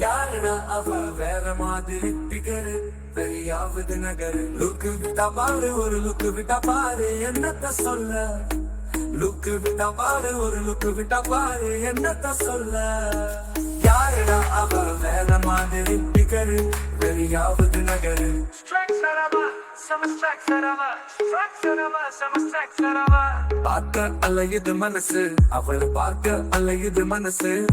யாருடா அவ வேற மாதிரி பிகரு வெளியாவது நகரு லுக்கு விட்டா பாரு ஒரு லுக்கு விட்டா பாரு என்னத்த சொல்ல லுக்கு விட்டா பாரு ஒரு லுக்கு விட்டா பாரு என்னத்த சொல்ல யாருடா அவ வேற மாதிரி பிகரு வெளியாவது நகரு பார்க்க அலையுது மனசு. அவளை பார்க்க அலையுது மனசு.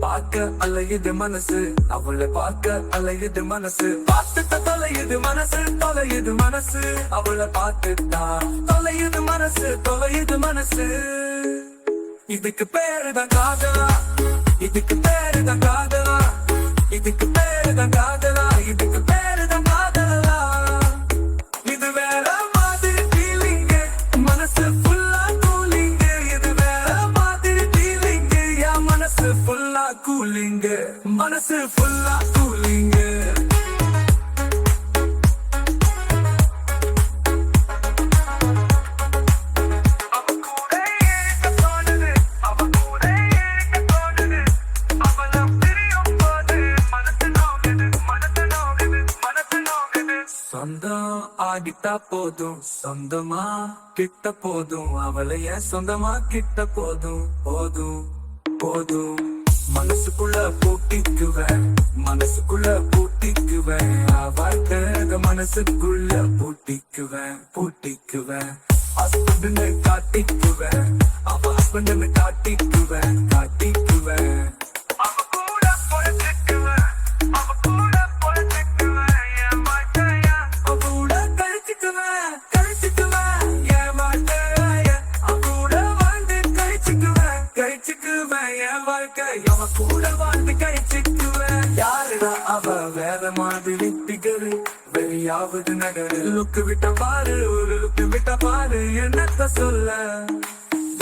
பார்க்க அலையுது மனசு. அவளை பார்க்க அலையுது மனசு. பார்த்துட்ட தொலையுது மனசு தொலையுது மனசு. அவளை பார்த்துட்டா தொலையுது மனசு தொலையுது மனசு. இதுக்கு பேரு தான் காதலா. இதுக்கு பேரு தான் காதலா. இதுக்கு பேரு தான் காதலா. இதுக்கு பேரு மனசு நோகுது மனசு நோகுது மனசு நோகுது. சொந்தம் ஆகிட்டா போதும் சொந்தமா கிட்ட போதும். அவளைய சொந்தமா கிட்ட போதும்? போதும். போதும். மனசுக்குள்ள பூட்டிக்குவேன் மனசுக்குள்ள பூட்டிக்குவேன் வாழ்க்கை மனசுக்குள்ள பூட்டிக்குவேன் பூட்டிக்குவேன் ஹஸ்பண்ட்னு காட்டிக்குவேன் வாழ்க்க. அவ கூட வாழ்ந்து கழிச்சிக்குவ யாருடா அவ? வேற மாதிரி பிகரு வெளியாவது நகரு லுக்கு விட்ட பாரு ஒரு லுக்கு விட்ட பாரு என்னத்த சொல்ல?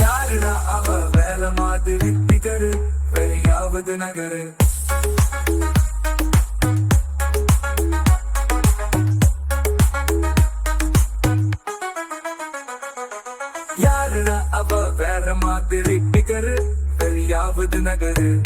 யாருடா அவ? வேற மாதிரி பிகரு வெளியாவது நகரு யாருடா அவ? வேற மாதிரி பிகரு வெளியாவது நகரு.